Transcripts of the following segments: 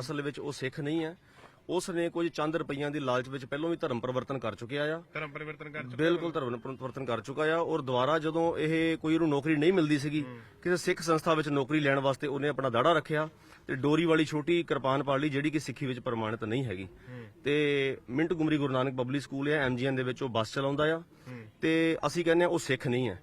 ਅਸਲ ਵਿੱਚ ਉਹ ਸਿੱਖ ਨਹੀਂ ਹੈ। ਉਸ ਨੇ ਕੁਝ ਚੰਦ ਰੁਪਈਆਂ ਦੀ ਲਾਲਚ ਵਿੱਚ ਪਹਿਲਾਂ ਵੀ ਧਰਮ ਪਰਿਵਰਤਨ ਕਰ ਚੁੱਕਿਆ ਆ। ਧਰਮ ਪਰਿਵਰਤਨ ਕਰ ਚੁੱਕੇ ਬਿਲਕੁਲ ਧਰਮ ਪਰਿਵਰਤਨ ਕਰ ਚੁੱਕਾ ਆ ਔਰ ਦੁਬਾਰਾ ਜਦੋਂ ਇਹ ਕੋਈ ਉਹਨੂੰ ਨੌਕਰੀ ਨਹੀਂ ਮਿਲਦੀ ਸੀਗੀ ਕਿਸੇ ਸਿੱਖ ਸੰਸਥਾ ਵਿੱਚ ਨੌਕਰੀ ਲੈਣ ਵਾਸਤੇ ਉਹਨੇ ਆਪਣਾ ਦਾੜਾ ਰੱਖਿਆ ਤੇ ਡੋਰੀ ਵਾਲੀ ਛੋਟੀ ਕਿਰਪਾਨ ਪਾੜ ਲਈ ਜਿਹੜੀ ਕਿ ਸਿੱਖੀ ਵਿੱਚ ਪ੍ਰਮਾਣਿਤ ਨਹੀਂ ਹੈਗੀ। ਤੇ Montgomery Guru Nanak public school ਹੈ ਐਮਜੀਐਨ ਦੇ ਵਿੱਚ ਉਹ ਬੱਸ ਚਲਾਉਂਦਾ ਆ। ਤੇ ਅਸੀਂ ਕਹਿੰਦੇ ਆ ਉਹ ਸਿੱਖ ਨਹੀਂ ਹੈ।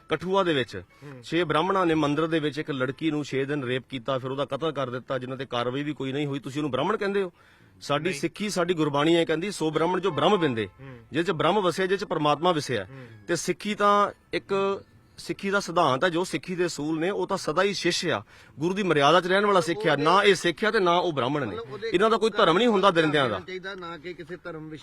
ਕਠੂਆ ਦੇ ਵਿੱਚ। ਛੇ ਬ੍ਰਾਹਮਣਾਂ ਨੇ ਮੰਦਿਰ ਦੇ ਵਿੱਚ ਇੱਕ ਲੜਕੀ ਨੂੰ 6 ਦਿਨ ਰੇਪ ਕੀਤਾ ਫਿਰ ਉਹਦਾ ਕਤਲ ਕਰ ਦਿੱਤਾ ਜਿਨ੍ਹਾਂ ਤੇ ਕਾਰਵਾਈ ਵੀ ਕੋਈ ਨਹੀਂ ਹੋਈ। ਤੁਸੀਂ ਉਹਨੂੰ ਬ੍ਰਾਹਮਣ ਕਹਿੰਦੇ ਹੋ? ਸਾਡੀ ਸਿੱਖੀ ਸਾਡੀ ਗੁਰਬਾਣੀ ਹੈ ਕਹਿੰਦੀ ਸੋ ਬ੍ਰਾਹਮਣ ਜੋ ਬ੍ਰਹਮ ਬਿੰਦੇ। ਜਿਸ ਚ ਬ੍ਰਹਮ ਵਸਿਆ ਜਿਸ ਚ ਪਰਮਾਤਮਾ ਵਸਿਆ। ਤੇ ਸਿੱਖੀ ਤਾਂ ਇੱਕ ਸਿੱਖੀ ਦਾ ਸਿਧਾਂਤ ਹੈ ਜੋ ਸਿੱਖੀ ਦੇ ਅਸੂਲ ਨੇ ਉਹ ਤਾਂ ਸਦਾ ਹੀ ਸ਼ਿਸ਼ ਆ। ਗੁਰੂ ਦੀ ਮਰਿਆਦਾ 'ਚ ਰਹਿਣ ਵਾਲਾ ਸਿੱਖਿਆ ਨਾ ਇਹ ਸਿੱਖਿਆ ਤੇ ਨਾ ਉਹ ਬ੍ਰਾਹਮਣ ਨੇ। ਇਹਨਾਂ ਦਾ ਕੋਈ ਧਰਮ ਨਹੀਂ ਹੁੰਦਾ ਦਰਿੰਦਿਆਂ ਦਾ।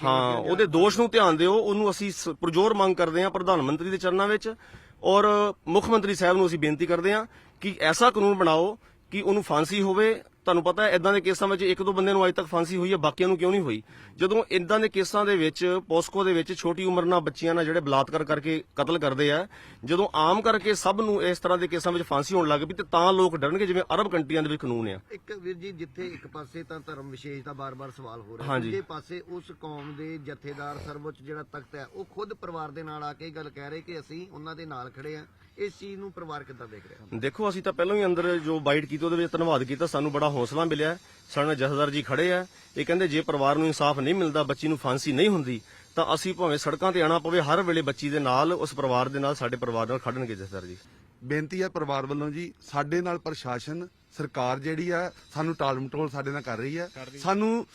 ਹਾਂ ਉਹਦੇ ਦੋਸ਼ ਨੂੰ ਧਿਆਨ ਦਿਓ ਉਹਨੂੰ ਅਸੀਂ ਪੁਰਜੋਰ ਮੰਗ ਕਰਦੇ ਹਾਂ ਪ੍ਰਧਾਨ ਮੰਤਰੀ ਦੇ ਚਰਨਾਂ ਵਿੱਚ। ਔਰ ਮੁੱਖ ਮੰਤਰੀ ਸਾਹਿਬ ਨੂੰ ਅਸੀਂ ਬੇਨਤੀ ਕਰਦੇ ਹਾਂ ਕਿ ਐਸਾ ਕਾਨੂੰਨ ਬਣਾਓ ਕਿ ਉਹਨੂੰ ਫਾਂਸੀ ਹੋਵੇ ਤੁਹਾਨੂੰ ਪਤਾ ਹੈ ਇਦਾਂ ਦੇ ਕੇਸਾਂ ਵਿੱਚ ਇੱਕ ਦੋ ਬੰਦੇ ਨੂੰ ਅਜੇ ਤੱਕ ਫਾਂਸੀ ਹੋਈ ਹੈ ਬਾਕੀਆਂ ਨੂੰ ਕਿਉਂ ਨਹੀਂ ਹੋਈ? ਜਦੋਂ ਇਦਾਂ ਦੇ ਕੇਸਾਂ ਦੇ ਵਿੱਚ ਪੋਸਕੋ ਦੇ ਵਿੱਚ ਛੋਟੀ ਉਮਰ ਨਾਲ ਬੱਚੀਆਂ ਨਾਲ ਜਿਹੜੇ ਬਲਾਤਕਾਰ ਕਰਕੇ ਕਤਲ ਕਰਦੇ ਆ ਜਦੋਂ ਆਮ ਕਰਕੇ ਸਭ ਨੂੰ ਇਸ ਤਰ੍ਹਾਂ ਦੇ ਕੇਸਾਂ ਵਿੱਚ ਫਾਂਸੀ ਹੋਣ ਲੱਗ ਪਈ ਤੇ ਤਾਂ ਲੋਕ ਡਰਨਗੇ ਜਿਵੇਂ ਅਰਬ ਕੰਟਰੀਆਂ ਦੇ ਵਿੱਚ ਕਾਨੂੰਨ ਆ। ਇੱਕ ਵੀਰ ਜੀ ਜਿੱਥੇ ਇੱਕ ਪਾਸੇ ਤਾਂ ਧਰਮ ਵਿਸ਼ੇਸ਼ ਦਾ ਬਾਰ-ਬਾਰ ਸਵਾਲ ਹੋ ਰਿਹਾ। ਦੂਜੇ ਪਾਸੇ ਉਸ ਕੌਮ ਦੇ ਜਥੇਦਾਰ ਸਰਵਉੱਚ ਜਿਹੜਾ ਤਖਤ ਹੈ ਉਹ ਖੁਦ ਪਰਿਵਾਰ ਦੇ ਨਾਲ ਆ ਕੇ ਗੱਲ ਕਹਿ ਰਹੇ ਕਿ ਅਸੀਂ ਉਹਨਾਂ ਦੇ ਨਾਲ ਖੜੇ ਆ ਇਸ ਚੀਜ਼ ਨੂੰ ਪਰਿਵਾਰ ਕਿੱਦਾਂ ਦੇਖ ਰਿਹਾ ਦੇਖੋ ਅਸੀਂ ਤਾਂ ਪਹਿਲਾਂ ਹੀ ਅੰਦਰ ਜੋ ਬਾਈਟ ਕੀਤੀ ਉਹਦੇ ਵਿੱਚ ਧੰਨਵਾਦ ਕੀਤਾ ਸਾਨੂੰ ਬੜਾ ਹੌਸਲਾ ਮਿਲਿਆ। ਹੈ। ਸਾਡੇ ਨਾਲ ਜਥੇਦਾਰ ਜੀ ਖੜੇ ਆ। ਇਹ ਕਹਿੰਦੇ ਜੇ ਪਰਿਵਾਰ ਨੂੰ ਇਨਸਾਫ ਨਹੀਂ ਮਿਲਦਾ ਬੱਚੀ ਨੂੰ ਫਾਂਸੀ ਨਹੀਂ ਹੁੰਦੀ ਤਾਂ ਅਸੀਂ ਭਾਵੇਂ ਸੜਕਾਂ ਤੇ ਆਣਾ ਪਵੇ ਹਰ ਵੇਲੇ ਬੱਚੀ ਦੇ ਨਾਲ ਉਸ ਪਰਿਵਾਰ ਦੇ ਨਾਲ ਸਾਡੇ ਪਰਿਵਾਰ ਨਾਲ ਖੜਨਗੇ ਜਥੇਦਾਰ ਜੀ। ਬੇਨਤੀ ਹੈ ਪਰਿਵਾਰ ਵੱਲੋਂ ਜੀ ਸਾਡੇ ਨਾਲ ਪ੍ਰਸ਼ਾਸਨ ਸਰਕਾਰ ਜਿਹੜੀ ਹੈ ਸਾਨੂੰ ਟਾਲ ਮਟੋਲ ਸਾਡੇ ਨਾਲ ਕਰ ਰਹੀ ਹੈ ਸਾਨੂੰ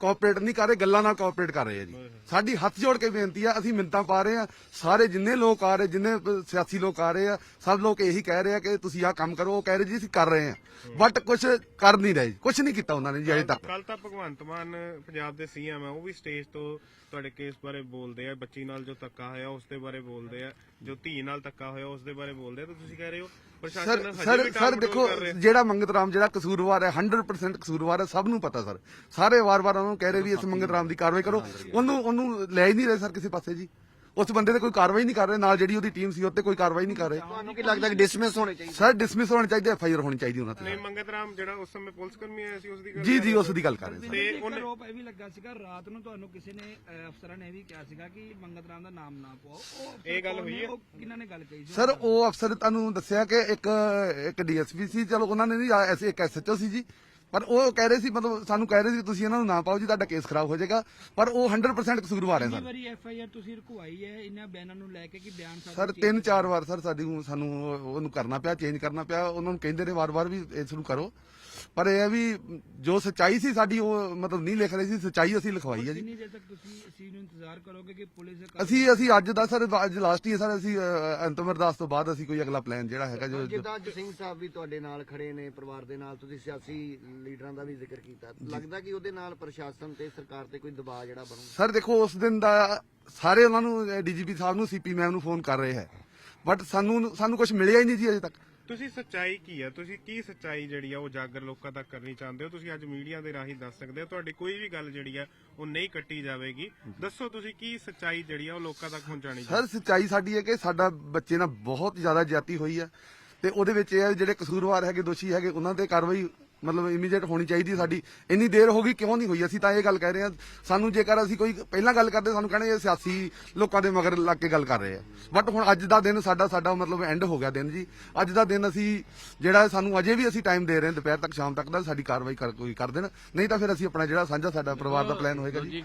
ਕੋਆਪਰੇਟ ਨਹੀਂ ਕਰ ਰਹੇ ਗੱਲਾਂ ਨਾਲ ਕੋਆਪਰੇਟ ਕਰ ਰਹੇ ਆ ਜੀ। ਸਾਡੀ ਹੱਥ ਜੋੜ ਕੇ ਬੇਨਤੀ ਹੈ ਅਸੀਂ ਮਿੰਤਾਂ ਪਾ ਰਹੇ ਆ। ਸਾਰੇ ਜਿੰਨੇ ਲੋਕ ਆ ਰਹੇ ਜਿੰਨੇ ਸਿਆਸੀ ਲੋਕ ਆ ਰਹੇ ਆ ਸਭ ਲੋਕ ਇਹੀ ਕਹਿ ਰਹੇ ਆ ਕਿ ਤੁਸੀਂ ਆਹ ਕੰਮ ਕਰੋ ਉਹ ਕਹਿ ਰਹੇ ਜੀ ਅਸੀਂ ਕਰ ਰਹੇ ਆ। ਬਟ ਕੁਝ ਕਰ ਨਹੀਂ ਰਹੇ ਕੁਝ ਨਹੀਂ ਕੀਤਾ ਉਹਨਾਂ ਨੇ ਜੀ ਅਜੇ ਤੱਕ। ਕੱਲ ਤਾਂ ਭਗਵੰਤ ਮਾਨ ਪੰਜਾਬ ਦੇ ਸੀਐਮ ਆ ਉਹ ਵੀ ਸਟੇਜ ਤੋਂ ਤੁਹਾਡੇ ਕੇਸ ਬਾਰੇ ਬੋਲਦੇ ਆ ਬੱਚੀ ਨਾਲ ਜੋ ਧੱਕਾ ਹੋਇਆ ਉਸ ਦੇ ਬਾਰੇ ਬੋਲਦੇ ਆ ਜੋ ਧੀ ਨਾਲ ਧੱਕਾ ਹੋਇਆ ਉਸ ਦੇ ਬਾਰੇ ਬੋਲਦੇ ਆ ਤਾਂ ਤੁਸੀਂ ਕਹਿ ਰਹੇ ਹੋ ਪ੍ਰਸ਼ਾਸਨ ਸਰ ਸਰ ਦੇਖੋ। ਜਿਹੜਾ ਮੰਗਤ ਰਾਮ ਜਿਹੜਾ ਕਸੂਰਵਾਰ ਹੈ 100% ਕਸੂਰਵਾਰ ਹੈ ਸਭ ਨੂੰ ਪਤਾ ਸਰ। ਸਾਰੇ ਵਾਰ-ਵਾਰ ਉਹਨੂੰ ਕਹਿ ਰਹੇ ਵੀ ਇਸ ਮੰਗਤ ਰਾਮ ਦੀ ਕਾਰਵਾਈ ਕਰੋ। ਉਹਨੂੰ ਉਹਨੂੰ ਲੈ ਹੀ ਨਹੀਂ ਰਹੇ ਸਰ ਕਿਸੇ ਪਾਸੇ ਜੀ। ਉਸ ਬੰਦੇ ਤੇ ਕੋਈ ਕਾਰਵਾਈ ਨਹੀਂ ਕਰ ਰਹੇ ਨਾਲ ਜਿਹੜੀ ਉਹਦੀ ਟੀਮ ਸੀ ਉੱਤੇ ਕੋਈ ਕਾਰਵਾਈ ਨਹੀਂ ਕਰ ਰਹੇ। ਤੁਹਾਨੂੰ ਕੀ ਲੱਗਦਾ ਕਿ ਡਿਸਮਿਸ ਹੋਣੇ ਚਾਹੀਦੇ? ਸਰ ਡਿਸਮਿਸ ਹੋਣੀ ਚਾਹੀਦੀ ਐਫ ਆਈ ਆਰ ਹੋਣੀ ਚਾਹੀਦੀ ਉਹਨਾਂ ਨਹੀਂ ਤੇ ਮੰਗਤ ਰਾਮ ਜਿਹੜਾ ਉਸ ਸਮੇਂ ਪੁਲਿਸ ਕਰਮੀ ਆਇਆ ਸੀ ਉਸ ਦੀ ਗੱਲ ਜੀ ਜੀ ਉਸ ਦੀ ਗੱਲ ਕਰ ਰਹੇ ਸਰ। ਤੇ ਆਰੋਪ ਇਹ ਵੀ ਲੱਗਾ ਸੀਗਾ ਰਾਤ ਨੂੰ ਤੁਹਾਨੂੰ ਕਿਸੇ ਨੇ ਅਫਸਰਾਂ ਨੇ ਇਹ ਵੀ ਕਿਹਾ ਸੀਗਾ ਕਿ ਮੰਗਤ ਰਾਮ ਦਾ ਨਾਮ ਨਾ ਪਾਓ। ਉਹ ਇਹ ਗੱਲ ਹੋਈ? ਹੈ? ਉਹ ਕਿਹਨਾਂ ਨੇ ਗੱਲ ਕਹੀ ਸੀ? ਸਰ ਉਹ ਅਫਸਰ ਤੁਹਾਨੂੰ ਦੱਸਿਆ ਕਿ ਇੱਕ ਇੱਕ ਡੀਐਸਪੀ ਸੀ। ਚਲੋ ਉਹਨਾਂ ਨੇ ਨਹੀਂ ਐਸੇ ਇੱਕ ਐਸਐਚਓ ਸੀ ਜੀ। ਪਰ ਉਹ ਕਹਿ ਰਹੇ ਸੀ ਮਤਲਬ ਸਾਨੂੰ ਕਹਿ ਰਹੇ ਸੀ ਤੁਸੀਂ ਇਹਨਾਂ ਨੂੰ ਨਾ ਪਾਓ ਜੀ ਤੁਹਾਡਾ ਕੇਸ ਖਰਾਬ ਹੋ ਜਾਏਗਾ। ਪਰ ਉਹ 100% ਕਸੂਰਵਾਰ ਹੈ ਕਿੰਨੀ ਸਰ। ਵਾਰੀ ਐਫ ਆਈ ਆਰ ਤੁਸੀਂ ਰੁਕਵਾਈ ਹੈ ਇਹਨਾਂ ਬਿਆਨਾਂ ਨੂੰ ਲੈ ਕੇ ਕਿ ਬਿਆਨ ਸਾਡੇ ਸਰ ਤਿੰਨ ਚਾਰ ਵਾਰ ਸਰ ਸਾਡੀ ਨੂੰ- ਸਾਨੂੰ ਉਹ- ਉਹਨੂੰ ਕਰਨਾ ਪਿਆ ਚੇਂਜ ਕਰਨਾ ਪਿਆ। ਉਹਨਾਂ ਨੂੰ ਕਹਿੰਦੇ ਨੇ ਵਾਰ-ਵਾਰ ਵੀ ਇਸ ਨੂੰ ਕਰੋ। ਪਰ ਇਹ ਹੈ ਵੀ ਜੋ ਸੱਚਾਈ ਸੀ ਸਾਡੀ ਉਹ ਮਤਲਬ ਨਹੀਂ ਲਿਖ ਰਹੇ ਸੀ ਸੱਚਾਈ ਅਸੀਂ ਲਿਖਵਾਈ ਹੈ ਜੀ। ਕਿੰਨੀ ਦੇਰ ਤੱਕ ਤੁਸੀਂ ਇਸ ਚੀਜ਼ ਨੂੰ ਇੰਤਜ਼ਾਰ ਕਰੋਗੇ ਕਿ ਪੁਲਿਸ ਅਸੀਂ ਅਸੀਂ ਅੱਜ ਦਾ ਸਰ ਅੱਜ ਲਾਸਟ ਹੀ ਹੈ ਸਰ ਅਸੀਂ ਅ, ਅੰਤਮ ਅਰਦਾਸ ਤੋਂ ਬਾਅਦ ਅਸੀਂ ਕੋਈ ਅਗਲਾ ਪਲਾਨ ਜਿਹੜਾ ਹੈਗਾ ਜੋ ਜੋ- ਜਿੱਦਾਂ ਅੱਜ ਸਿੰਘ ਸਾਹਿਬ ਵੀ ਤੁਹਾਡੇ ਨਾਲ ਖੜੇ ਨੇ ਪਰਿਵਾਰ ਦੇ ਨਾਲ ਤੁਸੀਂ ਸਿਆਸੀ ਲੀਡਰਾਂ ਦਾ ਵੀ ਜ਼ਿਕਰ ਕੀਤਾ। ਲੱਗਦਾ ਕਿ ਉਹਦੇ ਨਾਲ ਪ੍ਰਸ਼ਾਸਨ ਤੇ ਸਰਕਾਰ ਤੇ ਕੋਈ ਦਬਾਅ ਜਿਹੜਾ ਬਣੂ? ਸਰ ਦੇਖੋ ਉਸ ਦਿਨ ਦਾ ਸਾਰੇ ਉਹਨਾਂ ਨੂੰ ਡੀਜੀਪੀ ਸਾਹਿਬ ਨੂੰ ਸੀਪੀ ਮੈਮ ਨੂੰ ਫੋਨ ਕਰ ਰਹੇ ਹੈ। ਬਟ ਸਾਨੂੰ ਸਾਨੂੰ ਕੁਝ ਮਿਲਿਆ ਹੀ ਨਹੀਂ ਜੀ ਅਜੇ ਤੱਕ। ਤੁਸੀਂ ਸੱਚਾਈ ਕੀ ਹੈ ਤੁਸੀਂ ਕੀ ਸੱਚਾਈ ਜਿਹੜੀ ਆ ਉਹ ਜਾਗਰ ਲੋਕਾਂ ਤੱਕ ਕਰਨੀ ਚਾਹੁੰਦੇ ਹੋ? ਤੁਸੀਂ ਅੱਜ ਮੀਡੀਆ ਦੇ ਰਾਹੀਂ ਦੱਸ ਸਕਦੇ ਹੋ ਤੁਹਾਡੀ ਕੋਈ ਵੀ ਗੱਲ ਜਿਹੜੀ ਆ ਉਹ ਨਹੀਂ ਕੱਟੀ ਜਾਵੇਗੀ। ਦੱਸੋ ਤੁਸੀਂ ਕੀ ਸੱਚਾਈ ਜਿਹੜੀ ਆ ਉਹ ਲੋਕਾਂ ਤੱਕ ਪਹੁੰਚਾਣੀ ਸਰ ਸੱਚਾਈ ਸਾਡੀ ਹੈ ਕਿ ਸਾਡਾ ਬੱਚੇ ਨਾਲ ਬਹੁਤ ਜ਼ਿਆਦਾ ਜ਼ਿਆਤੀ ਹੋਈ ਹੈ ਤੇ ਉਹਦੇ ਵਿੱਚ ਇਹ ਹੈ ਜਿਹੜੇ ਕਸੂਰਵਾਰ ਹੈਗੇ ਦੋਸ਼ੀ ਹੈਗੇ ਉਹਨਾਂ ਤੇ ਕਾਰਵਾਈ ਮਤਲਬ ਇਮੀਡੀਏਟ ਹੋਣੀ ਚਾਹੀਦੀ ਹੈ ਸਾਡੀ। ਇੰਨੀ ਦੇਰ ਹੋ ਗਈ ਕਿਉਂ ਨਹੀਂ ਹੋਈ? ਅਸੀਂ ਤਾਂ ਇਹ ਗੱਲ ਕਹਿ ਰਹੇ ਹਾਂ। ਸਾਨੂੰ ਜੇਕਰ ਅਸੀਂ ਕੋਈ ਪਹਿਲਾਂ ਗੱਲ ਕਰਦੇ ਸਾਨੂੰ ਕਹਿੰਦੇ ਇਹ ਸਿਆਸੀ ਲੋਕਾਂ ਦੇ ਮਗਰ ਲੱਗ ਕੇ ਗੱਲ ਕਰ ਰਹੇ ਆ। ਬਟ ਹੁਣ ਅੱਜ ਦਾ ਦਿਨ ਸਾਡਾ ਸਾਡਾ ਮਤਲਬ ਐਂਡ ਹੋ ਗਿਆ ਦਿਨ ਜੀ। ਅੱਜ ਦਾ ਦਿਨ ਅਸੀਂ ਜਿਹੜਾ ਸਾਨੂੰ ਅਜੇ ਵੀ ਅਸੀਂ ਟਾਈਮ ਦੇ ਰਹੇ ਹਾਂ ਦੁਪਹਿਰ ਤੱਕ ਸ਼ਾਮ ਤੱਕ ਦਾ ਸਾਡੀ ਕਾਰਵਾਈ ਕਰ ਕੋਈ ਕਰ ਦੇਣ। ਨਹੀਂ ਤਾਂ ਫਿਰ ਅਸੀਂ ਆਪਣਾ ਜਿਹੜਾ ਸਾਂਝਾ ਸਾਡਾ ਪਰਿਵਾਰ ਦਾ ਪਲਾਨ ਹੋਏਗਾ ਜੀ।